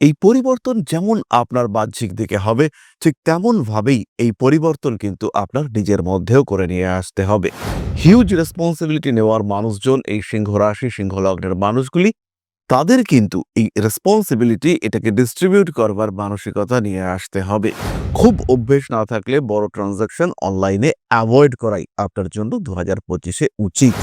এই পরিবর্তন যেমন আপনার বাহ্যিক দিকে হবে, ঠিক তেমনভাবেই এই পরিবর্তন কিন্তু আপনার নিজের মধ্যেও করে নিয়ে আসতে হবে। হিউজ রেসপন্সিবিলিটি নেওয়ার মানুষজন, এই সিংহ রাশি, সিংহ লগ্নের মানুষগুলি, তাদের কিন্তু এই রেসপন্সিবিলিটি এটাকে ডিস্ট্রিবিউট করবার মানসিকতা নিয়ে আসতে হবে। খুব অভ্যেস না থাকলে বড় ট্রানজাকশন অনলাইনে অ্যাভয়েড করাই আপনার জন্য দু হাজার পঁচিশে উচিত।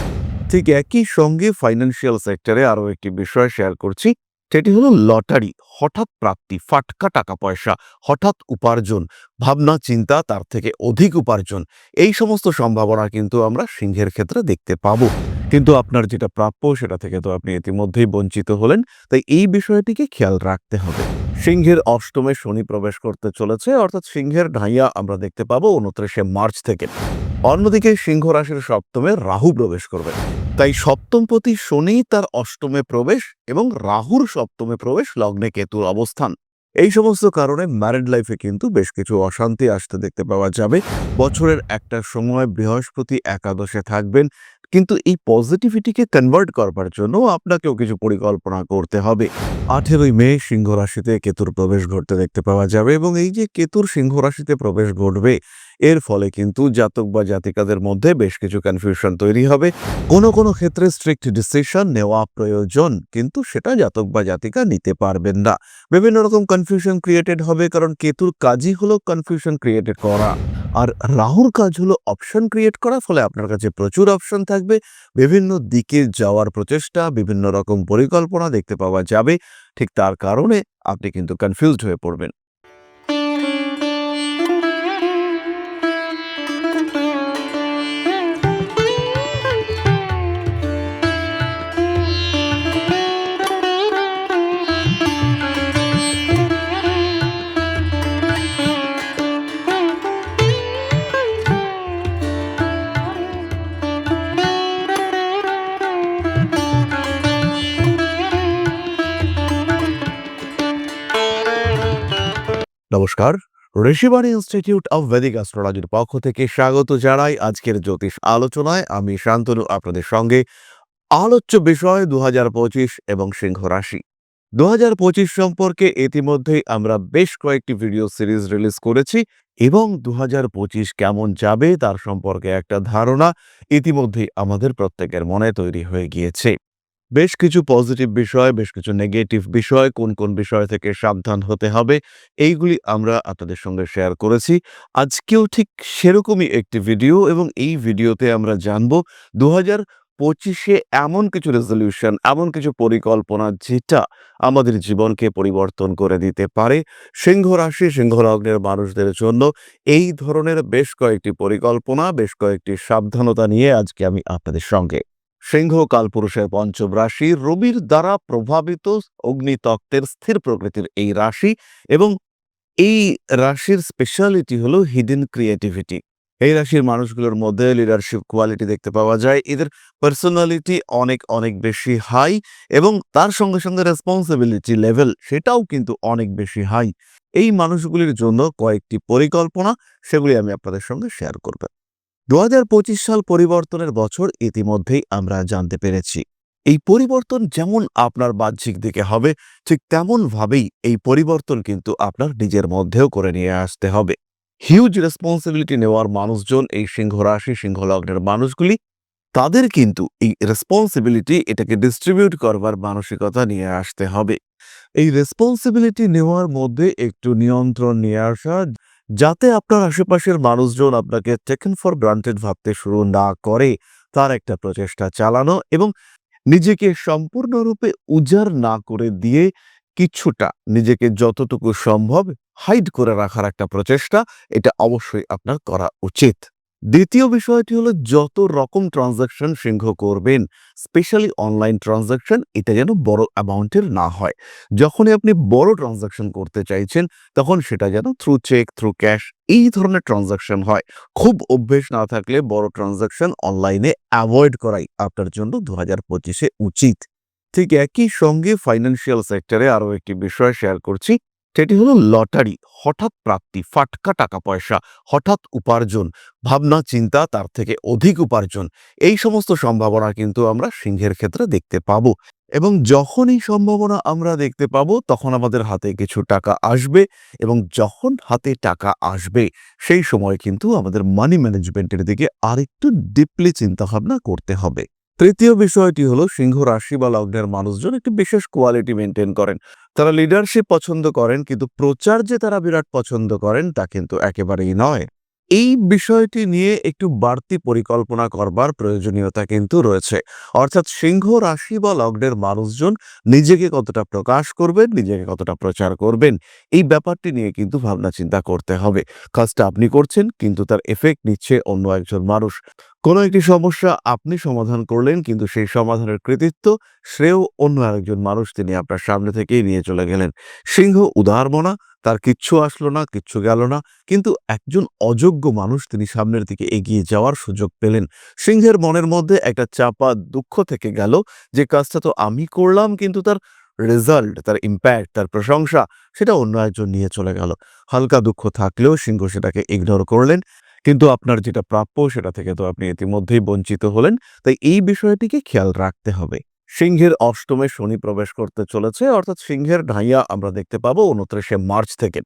ঠিক একই সঙ্গে ফাইন্যান্সিয়াল সেক্টরে আরও একটি বিষয় শেয়ার করছি সেটি হলো লটারি, হঠাৎ প্রাপ্তি, ফাটকা টাকা পয়সা, হঠাৎ উপার্জন, ভাবনা, চিন্তা, তার থেকে অধিক উপার্জন। এই সমস্ত সম্ভাবনা কিন্তু আমরা সিংহের ক্ষেত্রে দেখতে পাবো। কিন্তু আপনার যেটা প্রাপ্য সেটা থেকে তো আপনি ইতিমধ্যেই বঞ্চিত হলেন, তাই এই বিষয়টিকে খেয়াল রাখতে হবে। সিংহের অষ্টমে শনি প্রবেশ করতে চলেছে, অর্থাৎ সিংহের ঢাইয়া আমরা দেখতে পাবো উনত্রিশে মার্চ থেকে। অন্যদিকে সিংহ রাশির সপ্তমে রাহু প্রবেশ করবে। তাই সপ্তমপতি শনি তার অষ্টমে প্রবেশ এবং রাহুর সপ্তমে প্রবেশ লগ্নে কেতুর অবস্থান। এই সমস্ত কারণে ম্যারিড লাইফে কিন্তু বেশ কিছু অশান্তি আসতে দেখতে পাওয়া যাবে। বছরের একটা সময় বৃহস্পতি একাদশে থাকবেন। কিন্তু এই পজিটিভিটিকে কনভার্ট করবার জন্য আপনাকেও কিছু পরিকল্পনা করতে হবে। আঠেরোই মে সিংহ রাশিতে কেতুর প্রবেশ ঘটতে দেখতে পাওয়া যাবে এবং এই যে কেতুর সিংহ রাশিতে প্রবেশ ঘটবে, এর ফলে কিন্তু জাতক বা জাতিকাদের মধ্যে বেশ কিছু কনফিউশন তৈরি হবে। কোনো কোনো ক্ষেত্রে স্ট্রিক্ট ডিসিশন নেওয়া প্রয়োজন, কিন্তু সেটা জাতক বা জাতিকা নিতে পারবেন না। বিভিন্ন রকম কনফিউশন ক্রিয়েটেড হবে, কারণ কেতুর কাজই হলো কনফিউশন ক্রিয়েটেড করা। আর রাহুর কাজ হলো অপশন ক্রিয়েট করা, ফলে আপনার কাছে প্রচুর অপশন থাকবে। বিভিন্ন দিকে যাওয়ার প্রচেষ্টা, বিভিন্ন রকম পরিকল্পনা দেখতে পাওয়া যাবে। ঠিক তার কারণে আপনি কিন্তু কনফিউজড হয়ে পড়বেন। নমস্কার। ঋষিবাণী ইনস্টিটিউট অব ভেদিক অ্যাস্ট্রোলজির পক্ষ থেকে স্বাগত জানাই আজকের জ্যোতিষ আলোচনায়। আমি শান্তনু, আপনাদের সঙ্গে। আলোচ্য বিষয় দু হাজার পঁচিশ এবং সিংহ রাশি। দু হাজার পঁচিশ সম্পর্কে ইতিমধ্যেই আমরা বেশ কয়েকটি ভিডিও সিরিজ রিলিজ করেছি এবং দু হাজার পঁচিশ কেমন যাবে তার সম্পর্কে একটা ধারণা ইতিমধ্যেই আমাদের প্রত্যেকের মনে তৈরি হয়ে গিয়েছে। বেশ কিছু পজিটিভ বিষয়, বেশ কিছু নেগেটিভ বিষয়, কোন কোন বিষয় থেকে সাবধান হতে হবে, এইগুলি আমরা আপনাদের সঙ্গে শেয়ার করেছি। আজকেও ঠিক সেরকমই একটি ভিডিও এবং এই ভিডিওতে আমরা জানব দু পঁচিশে এমন কিছু রেজলিউশন এমন কিছু পরিকল্পনা যেটা আমাদের জীবনকে পরিবর্তন করে দিতে পারে সিংহ রাশি, সিংহ লগ্নের মানুষদের জন্য। এই ধরনের বেশ কয়েকটি পরিকল্পনা, বেশ কয়েকটি সাবধানতা নিয়ে আজকে আমি আপনাদের সঙ্গে সিংহ কালপুরুষের পঞ্চম রাশি রবির দ্বারা প্রভাবিত অগ্নিতত্ত্বের স্থির প্রকৃতির এই রাশি এবং এই রাশির স্পেশালিটি হলো হিডেন ক্রিয়েটিভিটি এই রাশির মানুষগুলোর মধ্যে লিডারশিপ কোয়ালিটি দেখতে পাওয়া যায়, এদের পার্সোনালিটি অনেক অনেক বেশি হাই এবং তার সঙ্গে সঙ্গে রেসপন্সিবিলিটি লেভেল সেটাও কিন্তু অনেক বেশি হাই এই মানুষগুলির জন্য কয়েকটি পরিকল্পনা, সেগুলি আমি আপনাদের সঙ্গে শেয়ার করব। দুহাজার পঁচিশ সাল পরিবর্তনের বছর ইতিমধ্যেই আমরা জানতে পেরেছি। এই পরিবর্তন যেমন আপনার বাহ্যিক দিকে হবে, ঠিক তেমনভাবেই এই পরিবর্তন কিন্তু আপনার নিজের মধ্যেও করে নিয়ে আসতে হবে। হিউজ রেসপন্সিবিলিটি নেওয়ার মানুষজন, এই সিংহ রাশি সিংহ লগ্নের মানুষগুলি, তাদের কিন্তু এই রেসপন্সিবিলিটি এটাকে ডিস্ট্রিবিউট করবার মানসিকতা নিয়ে আসতে হবে। এই রেসপন্সিবিলিটি নেওয়ার মধ্যে একটু নিয়ন্ত্রণ নিয়ে আসা যাতে আপনার আশেপাশের মানুষজন আপনাকে টেকেন ফর গ্রান্টেড ভাবতে শুরু না করে, তার একটা প্রচেষ্টা চালানো এবং নিজেকে সম্পূর্ণরূপে উজাড় না করে দিয়ে কিছুটা নিজেকে যতটুকু সম্ভব হাইড করে রাখার একটা প্রচেষ্টা, এটা অবশ্যই আপনার করা উচিত। দ্বিতীয় বিষয়টি হলো যত রকম ট্রানজাকশন সিংহ করবেন স্পেশালি অনলাইন ট্রানজাকশন এটা যেন বড় অ্যামাউন্টের না হয়। যখনই আপনি বড় ট্রানজাকশন করতে চাইছেন, তখন সেটা যেন থ্রু চেক থ্রু ক্যাশ এই ধরনের ট্রানজাকশন হয়। খুব অভ্যেস না থাকলে বড় ট্রানজাকশন অনলাইনে অ্যাভয়েড করাই আপনার জন্য দু হাজার পঁচিশে উচিত। ঠিক একই সঙ্গে ফাইন্যান্সিয়াল সেক্টরে আরও একটি বিষয় শেয়ার করছি। সেটি হলো লটারি, হঠাৎ প্রাপ্তি, ফাটকা টাকা পয়সা, হঠাৎ উপার্জন, ভাবনা, চিন্তা, তার থেকে অধিক উপার্জন। এই সমস্ত সম্ভাবনা কিন্তু আমরা সিংহের ক্ষেত্রে দেখতে পাবো। এবং যখন এই সম্ভাবনা আমরা দেখতে পাবো, তখন আমাদের হাতে কিছু টাকা আসবে এবং যখন হাতে টাকা আসবে, সেই সময় কিন্তু আমাদের মানি ম্যানেজমেন্টের দিকে আরেকটু ডিপলি চিন্তাভাবনা করতে হবে। তৃতীয় বিষয়টি হলো সিংহ রাশি বা লগ্নের মানুষজন একটি বিশেষ কোয়ালিটি মেনটেন করেন। তারা লিডারশিপ পছন্দ করেন, কিন্তু প্রচার যে তারা বিরাট পছন্দ করেন, তা কিন্তু একেবারেই নয়। এই বিষয়টি নিয়ে একটু বাড়তি পরিকল্পনা করবার প্রয়োজনীয়তা কিন্তু রয়েছে। অর্থাৎ সিংহ রাশি বা লগ্নের মানুষজন নিজেকে কতটা প্রকাশ করবেন, নিজেকে কতটা প্রচার করবেন, এই ব্যাপারটি নিয়ে কিন্তু ভাবনা চিন্তা করতে হবে। কাজটা আপনি করছেন, কিন্তু তার এফেক্ট নিচ্ছে অন্য একজন মানুষ। কোনো একটি সমস্যা আপনি সমাধান করলেন, কিন্তু সেই সমাধানের কৃতিত্ব শ্রেয় অন্য আরেকজন মানুষ তিনি আপনার সামনে থেকেই নিয়ে চলে গেলেন। সিংহ উদারমনা তার কিচ্ছু আসলো না, কিচ্ছু গেল না, কিন্তু একজন অযোগ্য মানুষ তিনি সামনের দিকে এগিয়ে যাওয়ার সুযোগ পেলেন। সিংহের মনের মধ্যে একটা চাপা দুঃখ থেকে গেল যে কাজটা তো আমি করলাম, কিন্তু তার রেজাল্ট তার ইম্প্যাক্ট তার প্রশংসা, সেটা অন্য একজন নিয়ে চলে গেল। হালকা দুঃখ থাকলেও সিংহ সেটাকে ইগনোর করলেন। কিন্তু আপনার যেটা প্রাপ্য সেটা থেকে তো আপনি ইতিমধ্যেই বঞ্চিত হলেন। তাই এই বিষয়টিকে খেয়াল রাখতে হবে। সিংহের অষ্টমে শনি প্রবেশ করতে চলেছে, অর্থাৎ সিংহের ঢাইয়া আমরা দেখতে পাবো উনত্রিশে মার্চ থেকে।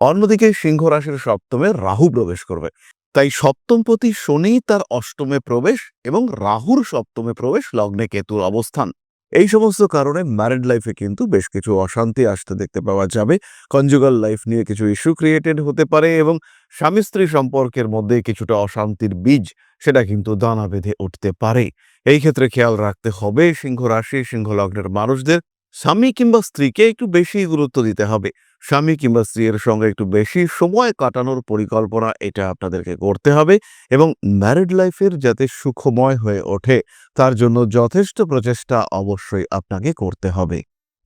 অন্যদিকে সিংহ রাশির সপ্তমে রাহু প্রবেশ করবে। তাই সপ্তমপতি শনি তার অষ্টমে প্রবেশ এবং রাহুর সপ্তমে প্রবেশ লগ্নে কেতুর অবস্থান। এই সমস্ত কারণে ম্যারিড লাইফে কিন্তু বেশ কিছু অশান্তি আসতে দেখতে পাওয়া যাবে। কনজুগাল লাইফ নিয়ে কিছু ইস্যু ক্রিয়েটেড হতে পারে এবং স্বামী স্ত্রী সম্পর্কের মধ্যে কিছুটা অশান্তির বীজ সেটা কিন্তু দানা বেঁধে উঠতে পারে। এই ক্ষেত্রে খেয়াল রাখতে হবে, সিংহ রাশি, সিংহ লগ্নের মানুষদের স্বামী কিংবা স্ত্রীকে একটু বেশি গুরুত্ব দিতে হবে। স্বামী কিংবা স্ত্রীর সঙ্গে একটু বেশি সময় কাটানোর পরিকল্পনা এটা আপনাদেরকে করতে হবে এবং ম্যারিড লাইফের যাতে সুখময় হয়ে ওঠে, তার জন্য যথেষ্ট প্রচেষ্টা অবশ্যই আপনাকে করতে হবে।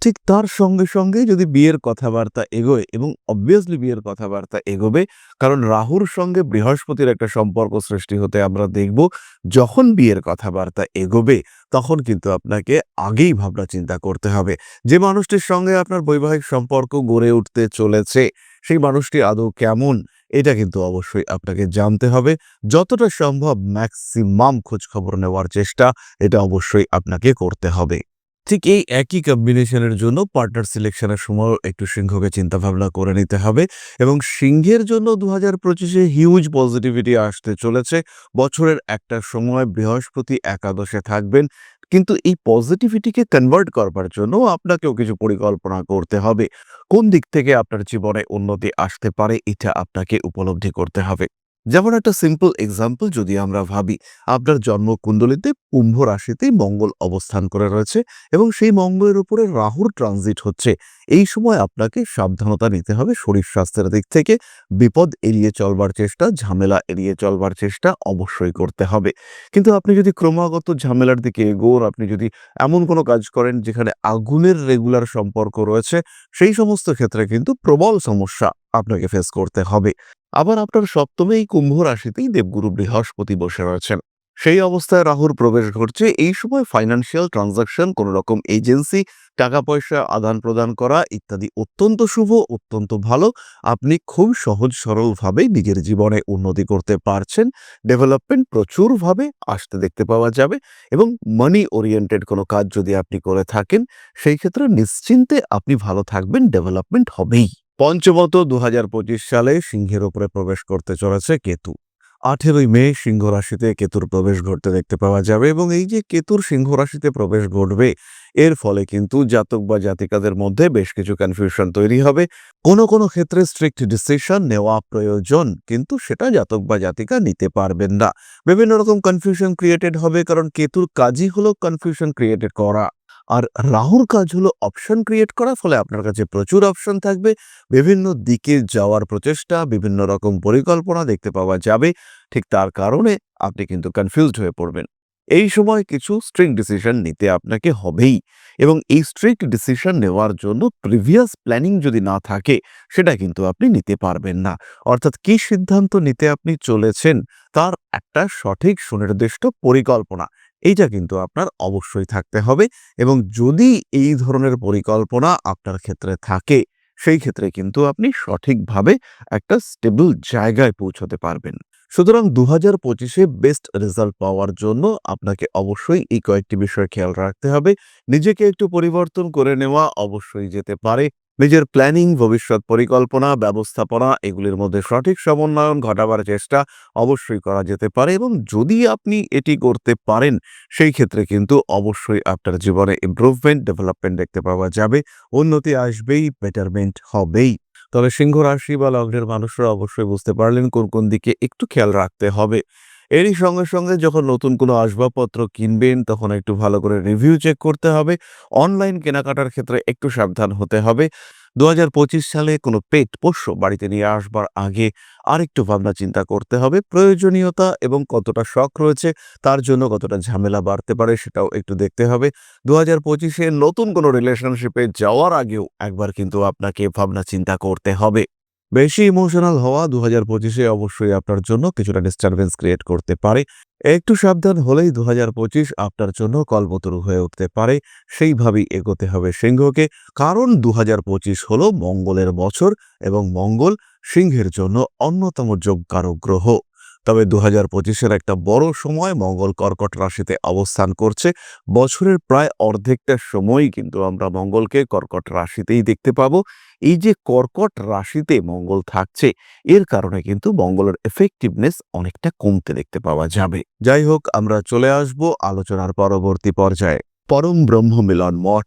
ঠিক তার সঙ্গে সঙ্গে যদি বিয়ের কথাবার্তা এগোয় এবং অবভিয়াসলি বিয়ের কথাবার্তা এগোবে, কারণ রাহুর সঙ্গে বৃহস্পতির একটা সম্পর্ক সৃষ্টি হতে আমরা দেখব, যখন বিয়ের কথাবার্তা এগোবে তখন কিন্তু আপনাকে আগেই ভাবনা চিন্তা করতে হবে। যে মানুষটির সঙ্গে আপনার বৈবাহিক সম্পর্ক গড়ে উঠতে চলেছে, সেই মানুষটি আদৌ কেমন, এটা কিন্তু অবশ্যই আপনাকে জানতে হবে। যতটা সম্ভব ম্যাক্সিমাম খোঁজ খবর নেওয়ার চেষ্টা, এটা অবশ্যই আপনাকে করতে হবে। ঠিক এই একই কম্বিনেশনের জন্য পার্টনার সিলেকশনের সময় একটু সিংহকে চিন্তা ভাবনা করে নিতে হবে এবং সিংহের জন্য দু হাজার পঁচিশে হিউজ পজিটিভিটি আসতে চলেছে। বছরের একটা সময় বৃহস্পতি একাদশে থাকবেন, কিন্তু এই পজিটিভিটিকে কনভার্ট করবার জন্য আপনাকেও কিছু পরিকল্পনা করতে হবে। কোন দিক থেকে আপনার জীবনে উন্নতি আসতে পারে, এটা আপনাকে উপলব্ধি করতে হবে। যেমন একটা সিম্পল এক্সাম্পল যদি আমরা ভাবি, আপনার জন্মকুণ্ডলিতে কুম্ভ রাশিতেই মঙ্গল অবস্থান করে রয়েছে এবং সেই মঙ্গলের উপরে রাহুর ট্রানজিট হচ্ছে। এই সময় আপনাকে সাবধানতা নিতে হবে শরীর স্বাস্থ্যের দিক থেকে। বিপদ এড়িয়ে চলবার চেষ্টা, ঝামেলা এড়িয়ে চলবার চেষ্টা অবশ্যই করতে হবে। কিন্তু আপনি যদি ক্রমাগত ঝামেলার দিকে এগোন, আপনি যদি এমন কোনো কাজ করেন যেখানে আগুনের রেগুলার সম্পর্ক রয়েছে, সেই সমস্ত ক্ষেত্রে কিন্তু প্রবল সমস্যা আপনাকে ফেস করতে হবে। আবার আপনার সপ্তমে এই কুম্ভ রাশিতেই দেবগুরু বৃহস্পতি বসে রয়েছেন। সেই অবস্থায় রাহুর প্রবেশ ঘটছে। এই সময় ফাইন্যান্সিয়াল ট্রানজাকশন কোন রকম এজেন্সি টাকা পয়সা, আদান প্রদান করা ইত্যাদি অত্যন্ত শুভ, অত্যন্ত ভালো। আপনি খুব সহজ সরলভাবে নিজের জীবনে উন্নতি করতে পারছেন। ডেভেলপমেন্ট প্রচুরভাবে আসতে দেখতে পাওয়া যাবে এবং মানি ওরিয়েন্টেড কোনো কাজ যদি আপনি করে থাকেন, সেই ক্ষেত্রে নিশ্চিন্তে আপনি ভালো থাকবেন ডেভেলপমেন্ট হবেই। পঞ্চমত দু হাজার পঁচিশ সালে সিংহের ওপরে প্রবেশ করতে চলেছে কেতু। আঠেরোই মে সিংহ রাশিতে কেতুর প্রবেশ ঘটতে দেখতে পাওয়া যাবে এবং এই যে কেতুর সিংহ রাশিতে প্রবেশ ঘটবে, এর ফলে কিন্তু জাতক বা জাতিকাদের মধ্যে বেশ কিছু কনফিউশন তৈরি হবে। কোনো কোনো ক্ষেত্রে স্ট্রিক্ট ডিসিশন নেওয়া প্রয়োজন, কিন্তু সেটা জাতক বা জাতিকা নিতে পারবেন না। বিভিন্ন রকম কনফিউশন ক্রিয়েটেড হবে, কারণ কেতুর কাজই হলো কনফিউশন ক্রিয়েটেড করা। আর রাহুর কাজ হলো অপশন ক্রিয়েট করা, ফলে আপনার কাছে প্রচুর অপশন থাকবে। বিভিন্ন দিকে যাওয়ার প্রচেষ্টা, বিভিন্ন রকম পরিকল্পনা দেখতে পাওয়া যাবে। ঠিক তার কারণে আপনি কিন্তু কনফিউজড হয়ে পড়বেন। এই সময় কিছু স্ট্রিক্ট ডিসিশন নিতে আপনাকে হবেই এবং এই স্ট্রিক্ট ডিসিশন নেওয়ার জন্য প্রিভিয়াস প্ল্যানিং যদি না থাকে, সেটা কিন্তু আপনি নিতে পারবেন না। অর্থাৎ কি সিদ্ধান্ত নিতে আপনি চলেছেন, তার একটা সঠিক সুনির্দিষ্ট পরিকল্পনা। এইটা কিন্তু আপনার অবশ্যই থাকতে হবে এবং যদি এই ধরনের পরিকল্পনা আপনার ক্ষেত্রে থাকে, সেই ক্ষেত্রে কিন্তু আপনি সঠিকভাবে একটা স্টেবল জায়গায় পৌঁছতে পারবেন। সুতরাং দু হাজার পঁচিশে বেস্ট রেজাল্ট পাওয়ার জন্য আপনাকে অবশ্যই এই কয়েকটি বিষয় খেয়াল রাখতে হবে। নিজেকে একটু পরিবর্তন করে নেওয়া অবশ্যই যেতে পারে। নিজের প্ল্যানিং ভবিষ্যৎ পরিকল্পনা, ব্যবস্থাপনা, এগুলির মধ্যে সঠিক সমন্বয়ন ঘটাবার চেষ্টা অবশ্যই করা যেতে পারে এবং যদি আপনি এটি করতে পারেন, সেই ক্ষেত্রে কিন্তু অবশ্যই আপনার জীবনে ইম্প্রুভমেন্ট ডেভেলপমেন্ট দেখতে পাওয়া যাবে, উন্নতি আসবেই বেটারমেন্ট হবেই। তবে সিংহ রাশি বা লগ্নের মানুষরা অবশ্যই বুঝতে পারলেন কোন কোন দিকে একটু খেয়াল রাখতে হবে। এরই সঙ্গে সঙ্গে যখন নতুন কোনো আসবাবপত্র কিনবেন, তখন একটু ভালো করে রিভিউ চেক করতে হবে। অনলাইন কেনাকাটার ক্ষেত্রে একটু সাবধান হতে হবে। দু হাজার পঁচিশ সালে কোনো পেট পোষ্য বাড়িতে নিয়ে আসবার আগে আরেকটু ভাবনা চিন্তা করতে হবে। প্রয়োজনীয়তা এবং কতটা শখ রয়েছে, তার জন্য কতটা ঝামেলা বাড়তে পারে সেটাও একটু দেখতে হবে। দু হাজার পঁচিশে নতুন কোনো রিলেশনশিপে যাওয়ার আগেও একবার কিন্তু আপনাকে ভাবনা চিন্তা করতে হবে। বেশি ইমোশনাল হওয়া দু হাজার পঁচিশে অবশ্যই আপনার জন্য কিছুটা ডিস্টারবেন্স ক্রিয়েট করতে পারে। একটু সাবধান হলেই দু হাজার পঁচিশ আপনার জন্য কলবতরু হয়ে উঠতে পারে। সেইভাবেই এগোতে হবে সিংহকে, কারণ দু হাজার পঁচিশ হল মঙ্গলের বছর এবং মঙ্গল সিংহের জন্য অন্যতম যোগ্যারক গ্রহ। তবে দু হাজার পঁচিশের একটা বড় সময় মঙ্গল কর্কট রাশিতে অবস্থান করছে। বছরের প্রায় অর্ধেকটা সময়ই কিন্তু আমরা মঙ্গলকে কর্কট রাশিতেই দেখতে পাবো। এই যে কর্কট রাশিতে মঙ্গল থাকছে, এর কারণে কিন্তু মঙ্গলের এফেক্টিভনেস অনেকটা কমতে দেখতে পাওয়া যাবে। যাই হোক, আমরা চলে আসব আলোচনার পরবর্তী পর্যায়ে। পরম ব্রহ্ম মিলন মঠ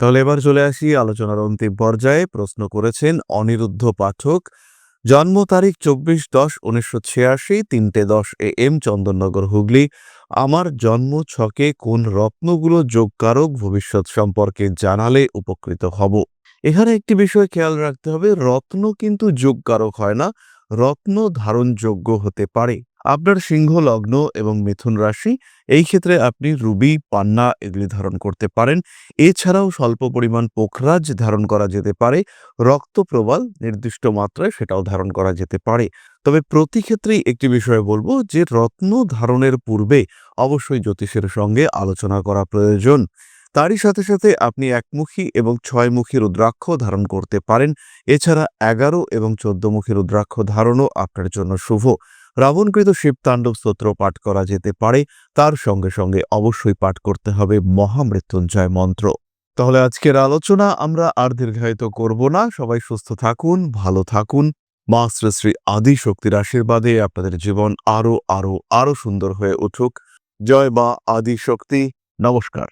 তাহলে এবার চলে আসি আলোচনার অন্তিম পর্যায়ে। প্রশ্ন করেছেন অনিরুদ্ধ পাঠক, জন্ম তারিখ চব্বিশ দশ উনিশশো ছিয়াশি, তিনটে দশ এ এম, চন্দননগর, হুগলি। আমার জন্ম ছকে কোন রত্নগুলো যোগকারক ভবিষ্যৎ সম্পর্কে জানালে উপকৃত হব? এখানে একটি বিষয় খেয়াল রাখতে হবে, রত্ন কিন্তু যোগকারক হয় না, রত্ন ধারণযোগ্য হতে পারে। আপনার সিংহ লগ্ন এবং মিথুন রাশি, এই ক্ষেত্রে আপনি রুবি, পান্না এগুলি ধারণ করতে পারেন। এছাড়াও স্বল্প পরিমাণ পোখরাজ ধারণ করা যেতে পারে। রক্ত প্রবাল নির্দিষ্ট মাত্রায় সেটাও ধারণ করা যেতে পারে। তবে প্রতি ক্ষেত্রেই একটি বিষয় বলব যে, রত্ন ধারণের পূর্বে অবশ্যই জ্যোতিষের সঙ্গে আলোচনা করা প্রয়োজন। তারই সাথে সাথে আপনি একমুখী এবং ছয়মুখী রুদ্রাক্ষ ধারণ করতে পারেন। এছাড়া এগারো এবং চোদ্দমুখী রুদ্রাক্ষ ধারণও আপনার জন্য শুভ। রাবণকৃত শিব তাণ্ডব স্তোত্র পাঠ করা যেতে পারে। তার সঙ্গে সঙ্গে অবশ্যই পাঠ করতে হবে মহামৃত্যুঞ্জয় মন্ত্র। তাহলে আজকের আলোচনা আমরা আর দীর্ঘায়িত করব না। সবাই সুস্থ থাকুন, ভালো থাকুন। মা শ্রী আদি শক্তির আশীর্বাদে আপনাদের জীবন আরও আরও আরও সুন্দর হয়ে উঠুক। জয় মা আদি শক্তি। নমস্কার।